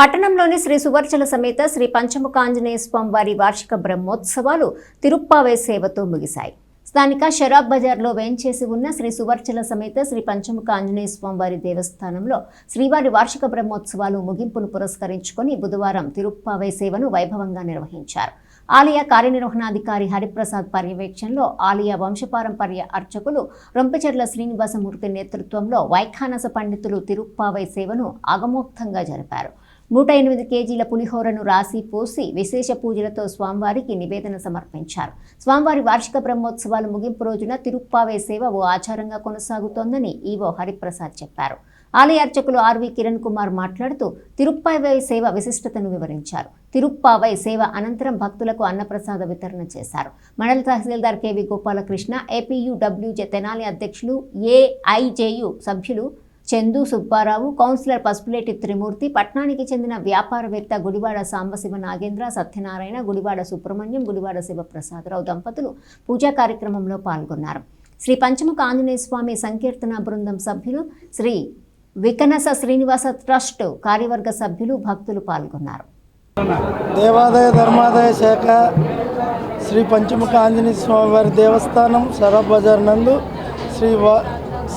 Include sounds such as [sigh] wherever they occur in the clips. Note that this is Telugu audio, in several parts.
పట్టణంలోని శ్రీ సువర్చల సమేత శ్రీ పంచముఖ ఆంజనేయ స్వామి వారి వార్షిక బ్రహ్మోత్సవాలు తిరుప్పావే సేవతో ముగిశాయి. స్థానిక షరాబ్ బజార్లో వేంచేసి ఉన్న శ్రీ సువర్చల సమేత శ్రీ పంచముఖ ఆంజనేయ స్వామి వారి దేవస్థానంలో శ్రీవారి వార్షిక బ్రహ్మోత్సవాలు ముగింపును పురస్కరించుకొని బుధవారం తిరుప్పావే సేవను వైభవంగా నిర్వహించారు. ఆలయ కార్యనిర్వహణాధికారి హరిప్రసాద్ పర్యవేక్షణలో ఆలయ వంశపారంపర్య అర్చకులు రొంపచెర్ల శ్రీనివాసమూర్తి నేతృత్వంలో వైఖానస పండితులు తిరుప్పావై సేవను ఆగమోక్తంగా జరిపారు. నూట ఎనిమిది కేజీల పులిహోరను రాసి పోసి విశేష పూజలతో స్వామివారికి నివేదన సమర్పించారు. స్వామివారి వార్షిక బ్రహ్మోత్సవాల ముగింపు రోజున తిరుప్పావే సేవ ఓ ఆచారంగా కొనసాగుతోందని ఈవో హరిప్రసాద్ చెప్పారు. ఆలయ అర్చకులు ఆర్వి కిరణ్ కుమార్ మాట్లాడుతూ తిరుప్పావై సేవ విశిష్టతను వివరించారు. తిరుప్పావై సేవ అనంతరం భక్తులకు అన్నప్రసాద వితరణ చేశారు. మండల tahsildar K V Gopalakrishna APUWJ Tenali అధ్యక్షులు ఏఐజేయు సభ్యులు చందు సుబ్బారావు కౌన్సిలర్ పసుపులేటి త్రిమూర్తి పట్నానికి చెందిన వ్యాపారవేత్త గుడివాడ సాంబశివ నాగేంద్ర సత్యనారాయణ గుడివాడ సుబ్రహ్మణ్యం గుడివాడ శివప్రసాదరావు దంపతులు పూజా కార్యక్రమంలో పాల్గొన్నారు. శ్రీ పంచముఖ ఆంజనేయ స్వామి సంకీర్తన బృందం సభ్యులు శ్రీ వికనస శ్రీనివాస ట్రస్ట్ కార్యవర్గ సభ్యులు భక్తులు పాల్గొన్నారు. దేవాదాయ ధర్మాదాయ శాఖ శ్రీ పంచముఖ ఆంజనేయ స్వామి వారి దేవస్థానం సరబ్ బజార్ నందు శ్రీ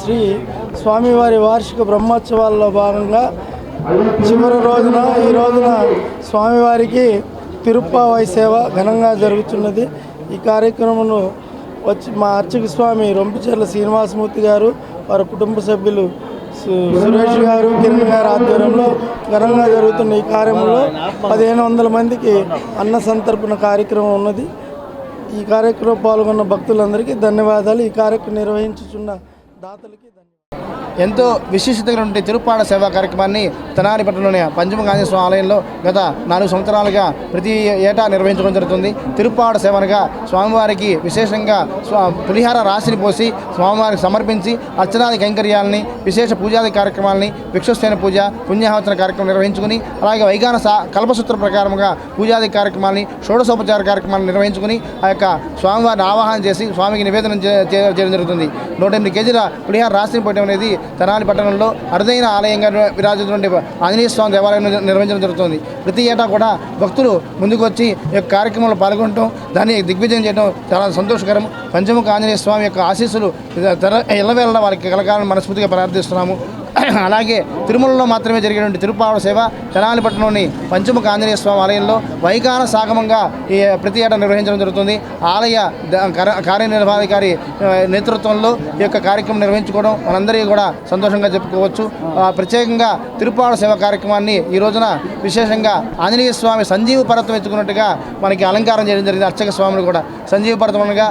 శ్రీ స్వామివారి వార్షిక బ్రహ్మోత్సవాల్లో భాగంగా చివరి రోజున ఈ రోజున స్వామివారికి తిరుప్పావై సేవ ఘనంగా జరుగుతున్నది. ఈ కార్యక్రమంలో వచ్చి మా అర్చక స్వామి రొంపిచెర్ల శ్రీనివాసమూర్తి గారు వారి కుటుంబ సభ్యులు సు- సురేష్ గారు కిరణ్ గారు ఆధ్వర్యంలో ఘనంగా జరుగుతున్న ఈ కార్యక్రమంలో పదిహేను వందల మందికి అన్న సంతర్పణ కార్యక్రమం ఉన్నది. ఈ కార్యక్రమం పాల్గొన్న భక్తులందరికీ ధన్యవాదాలు. ఈ కార్యక్రమం నిర్వహించుచున్న దాతలకి ధన్యవాదాలు ఎంతో విశిష్టత ఉండే తిరుపాడ సేవా కార్యక్రమాన్ని తెనాలి పట్టణంలోని పంచమ స్వామి ఆలయంలో గత నాలుగు సంవత్సరాలుగా ప్రతి ఏటా నిర్వహించడం జరుగుతుంది. తిరుపాడ సేవనగా స్వామివారికి విశేషంగా స్వా పులిహార రాశిని పోసి స్వామివారికి సమర్పించి అర్చనాది కైంకర్యాలని విశేష పూజాది కార్యక్రమాలని విక్షస్థైన పూజ పుణ్యాహవచన కార్యక్రమం నిర్వహించుకుని అలాగే వైగాన సా కల్పసూత్ర ప్రకారంగా పూజాది కార్యక్రమాలని షోడశోపచార కార్యక్రమాలను నిర్వహించుకుని ఆ యొక్క స్వామివారిని ఆవాహన చేసి స్వామికి నివేదన చేయడం జరుగుతుంది. నూట ఎనిమిది కేజీల పులిహార రాశిని పోయడం అనేది తెనాలి పట్టణంలో అరుదైన ఆలయంగా విరాజించినటువంటి ఆంజనేయ స్వామి దేవాలయం నిర్వహించడం జరుగుతుంది. ప్రతి ఏటా కూడా భక్తులు ముందుకు వచ్చి ఈ యొక్క కార్యక్రమంలో పాల్గొనడం దాన్ని దిగ్విజయం చేయడం చాలా సంతోషకరం. పంచముఖ ఆంజనేయ స్వామి యొక్క ఆశీస్సులు తెర ఎల్లవేళ వారికి కలగాలని మనస్ఫూర్తిగా ప్రార్థిస్తున్నాము. [coughs] అలాగే తిరుమలలో మాత్రమే జరిగినటువంటి తిరుపావడ సేవ తెనాలిపట్నంలోని పంచముఖ ఆంజనేయ స్వామి ఆలయంలో వైకాన సాగమంగా ఈ ప్రతి ఏటా నిర్వహించడం జరుగుతుంది. ఆలయ కార్యనిర్వహణాధికారి నేతృత్వంలో ఈ యొక్క కార్యక్రమం నిర్వహించుకోవడం మనందరికీ కూడా సంతోషంగా చెప్పుకోవచ్చు. ప్రత్యేకంగా తిరుపావడ సేవ కార్యక్రమాన్ని ఈ రోజున విశేషంగా ఆంజనేయ స్వామి సంజీవ పర్వతం ఎత్తుకున్నట్టుగా మనకి అలంకారం చేయడం జరిగింది. అర్చక స్వామిని కూడా సంజీవ పర్వతం అనగా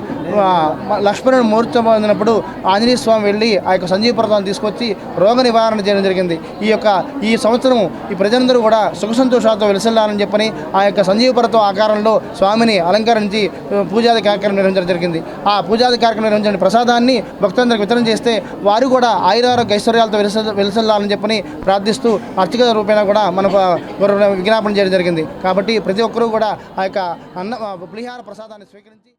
లక్ష్మణుడు మూర్ఛ పొందినప్పుడు ఆంజనేయ స్వామి వెళ్ళి ఆ యొక్క సంజీవ పర్వతాన్ని తీసుకొచ్చి రోగ నివారణ చేయడం జరిగింది. ఈ యొక్క ఈ సంవత్సరం ఈ ప్రజలందరూ కూడా సుఖ సంతోషాలతో వెలిసెల్లాలని చెప్పని ఆ యొక్క సంజీవపరత్వం ఆకారంలో స్వామిని అలంకరించి పూజాది కార్యక్రమం నిర్వహించడం జరిగింది. ఆ పూజాది కార్యక్రమం నిర్వహించిన ప్రసాదాన్ని భక్తులందరికి వితరణ చేస్తే వారు కూడా ఆయురారోగ్య ఐశ్వర్యాలతో వెలిసె వెలిసెల్లాలని చెప్పని ప్రార్థిస్తూ అర్చక రూపేణ కూడా మనకు విజ్ఞాపన చేయడం జరిగింది. కాబట్టి ప్రతి ఒక్కరూ కూడా ఆ యొక్క అన్న పులిహార ప్రసాదాన్ని స్వీకరించి